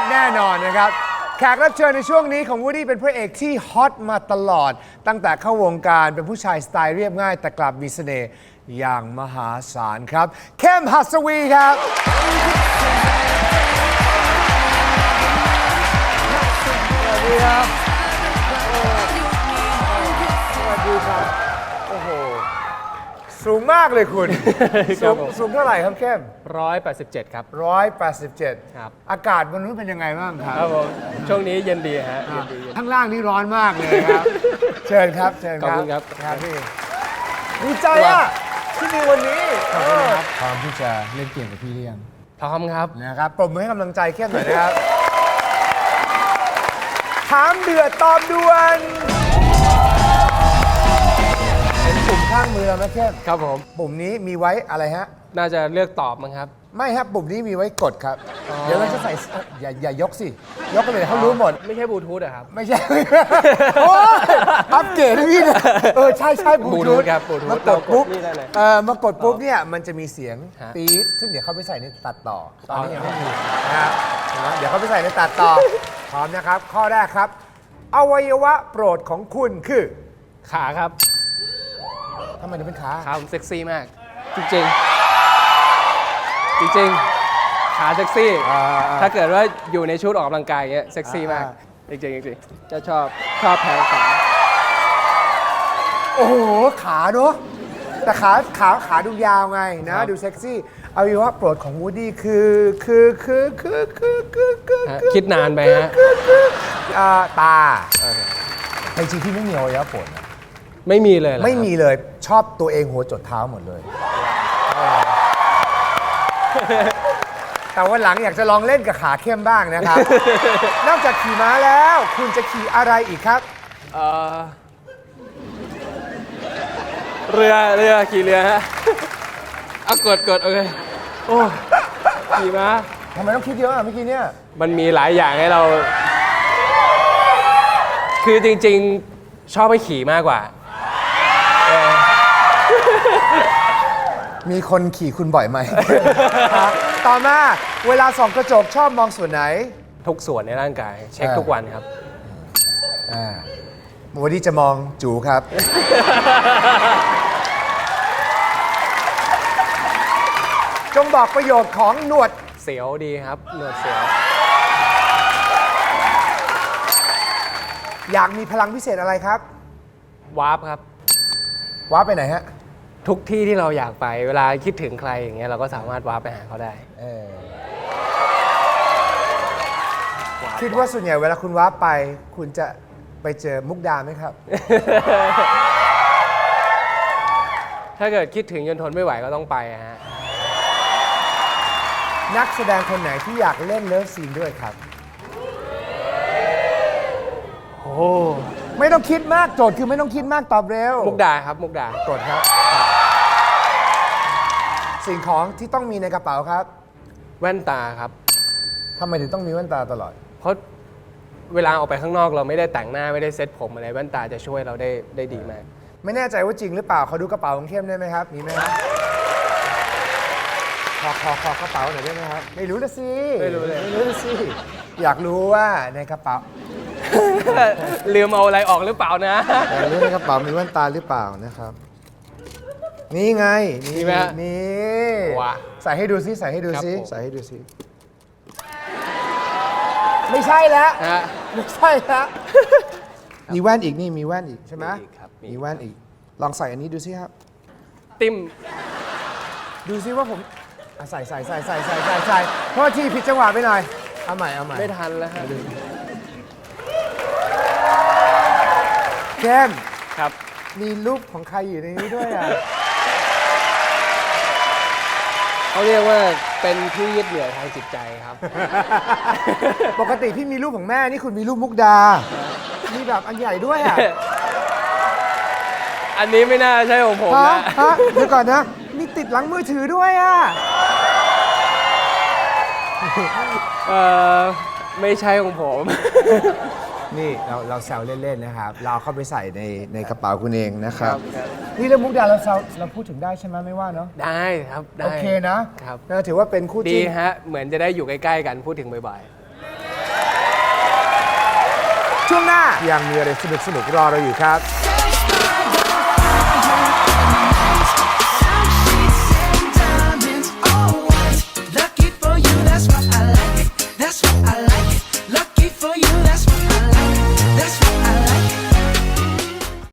ตแน่นอนนะครับ แขกรับเชิญในช่วงนี้ของวูดี้เป็นพระเอกที่ฮอตมาตลอด ตั้งแต่เข้าวงการเป็นผู้ชายสไตล์เรียบง่าย แต่กลับมีเสน่ห์อย่างมหาศาลครับ เข้มหัสวีครับ สวัสดีครับ สวัสดีครับ โอ้โห สูงมากเลยคุณ ครัสูบงผม สูงเท่าไหร่ครับเข้ม187 ครับ 187 ครับ อากาศวันนู้นเป็นยังไงบ้างครัครับบผมช่วงนี้เย็นดีฮะเย็นดีเย็นดีข้างล่างนี่ร้อนมากเลยครับ เชิญครับเชิญครับขอบคุณครับ ครับพี่ดีใจอะที่มีวันนี้ขอบคุณครับพร้อมที่จะเล่นเกมกับพี่หรือยังพร้อมครับ นะครับปรบมือให้กำลังใจเข้มหน่อยนะครับถามเดือดตอบด่วนางมือเราไหมเข้มครับผม ปุ่มนี้มีไว้อะไรฮะ น่าจะเลือกตอบมั้งครับ ไม่ครับปุ่มนี้มีไว้กดครับ อ๋อ เดี๋ยวเราจะใส่เอ่ออย่าอย่ายกสิ ยกกันเลยเขารู้หมด ไม่ใช่บลูทูธอะครับ ไม่ใช่ โอ้ยอัปเกรดให้พี่นะเออ ใช่ใช่บลูทูธ Bluetooth ครับ Bluetooth มากดปุ๊บเรากดนี่ได้เลย เออมากดปุ๊บเนี่ย มันจะมีเสียงฮะปี๊ดซึ่งเดี๋ยวเขาไปใส่ในตัดต่อ ตอนนี้อ๋อยังไม่มีนะครับเห็นไหมเดี๋ยวเขาไปใส่ในตัดต่อ พร้อมนะครับ ข้อแรกครับ อวัยวะโปรดของคุณคือ ขาครับ ทำไมถึงเป็นขา ขาผมเซ็กซี่มาก จริงๆ จริงๆ ขาเซ็กซี่อ่าถ้าเกิดว่าอยู่ในชุดออกกำลังกายอย่างเงี้ยเซ็กซี่มาก อ่า จริงๆจริงๆจะชอบชอบแพงขาโอ้โห ขาเนอะแต่ขาขาขาดูยาวไงนะครับดูเซ็กซี่อวัยวะโปรดของวูดดี้คือคือคือคือคือคือคือฮะคิดนานไปฮะอ่าตาโอเคแต่จริงๆพี่ไม่มีอวัยวะโปรดนะ ไม่มีเลยเหรอครับ ไม่มีเลยชอบตัวเองหัวจดเท้าหมดเลย แต่วันหลังอยากจะลองเล่นกับขาเข้มบ้างนะครับ นอกจากขี่ม้าแล้ว คุณจะขี่อะไรอีกครับ เอ่อเรือเรือขี่เรือฮะเอากดกดโอเคโอ้ขี่ม้าทำไมต้องคิดเยอะอะเมื่อกี้เนี่ยมันมีหลายอย่างให้เรา คือจริงๆ ชอบไปขี่มากกว่า มีคนขี่คุณบ่อยไหมต่อมาเวลาส่องกระจกชอบมองส่วนไหน ทุกส่วนในร่างกาย เช็คอ่าทุกวันครับ อ่าวันนี้จะมองจูครับ จงบอกประโยชน์ของหนวด เสียวดีครับหนวดเสียว อยากมีพลังพิเศษอะไรครับ วาร์ปครับว้าร์ปไปไหนฮะ ทุกที่ที่เราอยากไป เวลาคิดถึงใครอย่างเงี้ยเราก็สามารถวาร์ปไปหาเขาได้ เออคิดว่าส่วนใหญ่เวลาคุณว้าร์ปไป คุณจะไปเจอมุกดาไหมครับ ถ้าเกิดคิดถึงจนทนไม่ไหวก็ต้องไปอะฮะนักแสดงคนไหนที่อยากเล่นเลิฟซีนด้วยครับ โอ้ไม่ต้องคิดมากโจทย์คือไม่ต้องคิดมากตอบเร็วมุกดาครับมุกดา กดครับ สิ่งของที่ต้องมีในกระเป๋าครับแว่นตาครับ ทำไมถึงต้องมีแว่นตาตลอด เพราะเวลาออกไปข้างนอกเราไม่ได้แต่งหน้าไม่ได้เซ็ตผมอะไรแว่นตาจะช่วยเราได้ได้ดีมาก ไม่แน่ใจว่าจริงหรือเปล่าขอดูกระเป๋าของเข้มได้ไหมครับ มีไหมครับขอขอขอกระเป๋าหน่อยได้ไหมครับ ไม่รู้ละสิไม่รู้เลย ไม่รู้ละสิอยากรู้ว่าในกระเป๋าลืมเอาอะไรออกหรือเปล่านะ อยากรู้ในกระเป๋ามีแว่นตาหรือเปล่านะครับ นี่ไงนี่มีไหมฮะนี่ว้าใส่ให้ดูซิใส่ให้ดูครับซิผม ใส่ให้ดูซิไม่ใช่แล้วฮะ ไม่ใช่ละมีแว่นอีกนี่มีแว่นอีกใช่ไหมมีอีกครับมี มีแว่นอีก ลองใส่อันนี้ดูสิครับ ติ้มดูซิว่าผมอะใส่ใส่ใส่ใส่ใส่ใส่ใส่โทษทีผิดจังหวะไปหน่อยเอาใหม่เอาใหม่ไม่ทันแล้วฮะแก้มครับ มีรูปของใครอยู่ในนี้ด้วยอะ เขาเรียกว่าเป็นที่ยึดเหนี่ยวทางจิตใจครับ ปกติพี่มีรูปของแม่นี่คุณมีรูปมุกดา มีแบบอันใหญ่ด้วยอะอันนี้ไม่น่าใช่ของผมฮะนะ ฮะเดี๋ยวก่อนนะ มีติดหลังมือถือด้วยอะ เออไม่ใช่ของผม นี่เราเราแซวเล่นๆนะครับ เราเข้าไปใส่ในในกระเป๋าคุณเองนะครับ นี่เรื่องมุกดาเราแซวเราพูดถึงได้ใช่ไหมไม่ว่าเนาะ ได้ครับโอเคนะครับถือว่าเป็นคู่ดีจิ้นฮะ เหมือนจะได้อยู่ใกล้ๆกันพูดถึงบ่อยๆช่วงหน้ายังมีอะไรสนุกๆรอเราอยู่ครับ